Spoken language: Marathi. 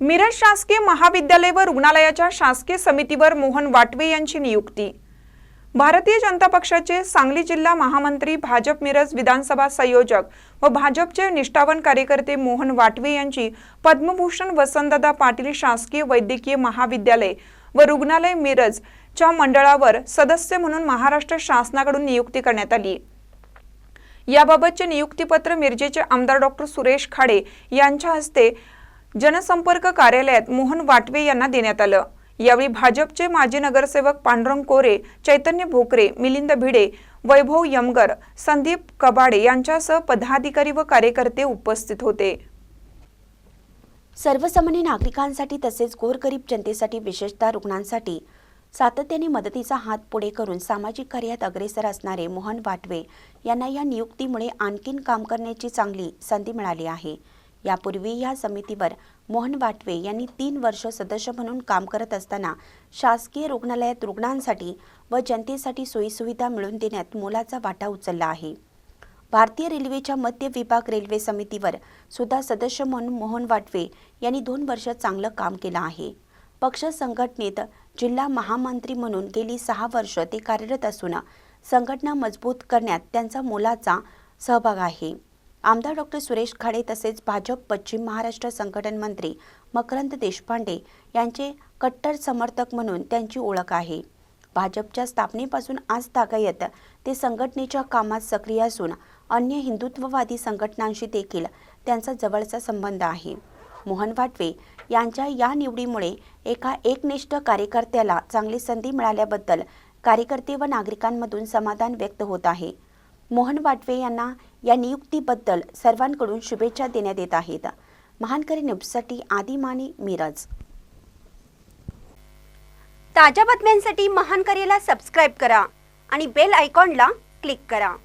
मिरज शासकीय महाविद्यालय व रुग्णालयाच्या शासकीय समितीवर मोहन वाटवे यांची नियुक्ती. भारतीय जनता पक्षाचे सांगली जिल्हा महामंत्री भाजप मिरज विधानसभा संयोजक व भाजपचे निष्ठावन कार्यकर्ते मोहन वाटवे यांची पद्मभूषण वसंतदा पाटील शासकीय वैद्यकीय महाविद्यालय व रुग्णालय मिरज च्या मंडळावर सदस्य म्हणून महाराष्ट्र शासनाकडून नियुक्ती करण्यात आली. याबाबतचे नियुक्तीपत्र मिरजेचे आमदार डॉक्टर सुरेश खाडे यांच्या हस्ते जनसंपर्क कार्यालयात मोहन वाटवे यांना देण्यात आलं. यावेळी भाजपचे माजी नगरसेवक पांडुरंग कोरे चैतन्य भोकरे मिलिंद भिडे वैभव यमगर संदीप कबाडे यांच्यासह पदाधिकारी व कार्यकर्ते उपस्थित होते. सर्वसामान्य नागरिकांसाठी तसेच गोरगरीब जनतेसाठी विशेषतः रुग्णांसाठी सातत्याने मदतीचा हात पुढे करून सामाजिक कार्यात अग्रेसर असणारे मोहन वाटवे यांना या नियुक्तीमुळे आणखीन काम करण्याची चांगली संधी मिळाली आहे. यापूर्वी या समितीवर मोहन वाटवे यांनी तीन वर्ष सदस्य म्हणून काम करत असताना शासकीय रुग्णालयात रुग्णांसाठी व जनतेसाठी सोयीसुविधा मिळवून देण्यात मोलाचा वाटा उचलला आहे. भारतीय रेल्वेच्या मध्य विभाग रेल्वे समितीवर सुद्धा सदस्य म्हणून मोहन वाटवे यांनी दोन वर्ष चांगलं काम केलं आहे. पक्ष संघटनेत जिल्हा महामंत्री म्हणून गेली सहा वर्ष ते कार्यरत असून संघटना मजबूत करण्यात त्यांचा मोलाचा सहभाग आहे. आमदार डॉक्टर सुरेश खाडे तसेच भाजप पश्चिम महाराष्ट्र संघटन मंत्री मकरंद देशपांडे यांचे कट्टर समर्थक म्हणून त्यांची ओळख आहे. भाजपच्या स्थापनेपासून आज तागायत ते संघटनेच्या कामात सक्रिय असून अन्य हिंदुत्ववादी संघटनांशी देखील त्यांचा जवळचा संबंध आहे. मोहन वाटवे यांच्या या निवडीमुळे एका एकनिष्ठ कार्यकर्त्याला चांगली संधी मिळाल्याबद्दल कार्यकर्ते व नागरिकांमधून समाधान व्यक्त होत आहे. मोहन वाटवे यांना या नियुक्तीबद्दल सर्वांकडून शुभेच्छा देण्यात येत आहेत. महानकरी न्यूजसाठी आदी माने मिरज. ताज्या बातम्यांसाठी महानकरीला सबस्क्राईब करा आणि बेल आयकॉनला क्लिक करा.